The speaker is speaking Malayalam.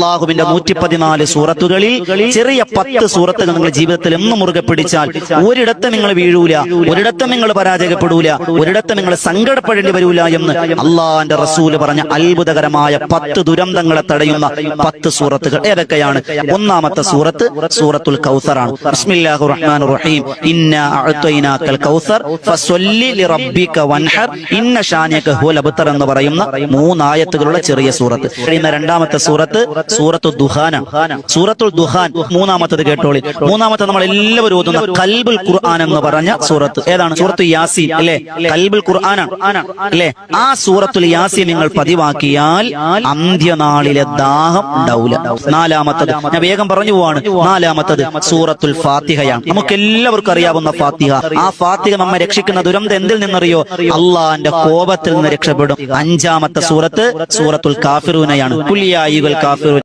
അള്ളാഹുവിന്റെ നൂറ്റി പതിനാല് സൂറത്തുകളിൽ ചെറിയ പത്ത് സൂറത്തുകൾ നിങ്ങൾ ജീവിതത്തിൽ എന്ന് മുറുകെ പിടിച്ചാൽ ഒരിടത്തും നിങ്ങൾ വീഴൂല ഒരിടത്തും നിങ്ങൾ പരാജയപ്പെടൂല ഒരിടത്തും നിങ്ങൾ സങ്കടപ്പെടേണ്ടി വരൂല എന്ന് അള്ളാന്റെ റസൂൽ പറഞ്ഞ അത്ഭുതകരമായ പത്ത് ദുരന്തങ്ങളെ തടയുന്ന പത്ത് സൂറത്തുകൾ ഏതൊക്കെയാണ്? ഒന്നാമത്തെ സൂറത്ത് സൂറത്തുൽ കൗസറാണ്. റഹീം. ഇന്നാ കൗസർ ഫസ്വല്ലി ലിറബ്ബിക വൻഹർ. ഇന്ന ഷാനിയക ഹുവൽ അബ്തർ എന്ന് പറയുന്ന മൂന്നായത്തുകളുള്ള ചെറിയ സൂറത്ത്. കഴിയുന്ന രണ്ടാമത്തെ സൂറത്ത് സൂറത്തു? ദുഹാന. സൂറത്തുൽ ദുഹാൻ. മൂന്നാമത്തത് കേട്ടോളി. മൂന്നാമത്തെ നമ്മൾ എല്ലാവരും ഓതുന്ന കൽബുൽ ഖുർആൻ എന്ന് പറഞ്ഞ സൂറത്ത്. ഏതാണ്? സൂറത്തു യാസീൻ അല്ലേ? കൽബുൽ ഖുർആനാണ്. അല്ലേ? ആ സൂറത്തുൽ യാസീൻ നിങ്ങൾ പതിവാക്കിയാൽ അന്ത്യനാളിലെ ദാഹം ഉണ്ടാവില്ല നാലാമത്തത് ഞാൻ വേഗം പറഞ്ഞു പോവാണ്. നാലാമത്തത് സൂറത്തുൽ ഫാത്തിഹയാണ്. നമുക്ക് എല്ലാവർക്കും അറിയാവുന്ന ഫാത്തിഹ. ആ ഫാത്തിഹ നമ്മെ രക്ഷിക്കുന്ന ദുരന്തം എന്തിൽ നിന്നറിയോ? അള്ളാന്റെ കോപത്തിൽ നിന്ന് രക്ഷപ്പെടും. അഞ്ചാമത്തെ സൂറത്ത് സൂറത്തുൽ കാഫിറൂനയാണ്. കുലിയായികൾ കാഫിറൂൻ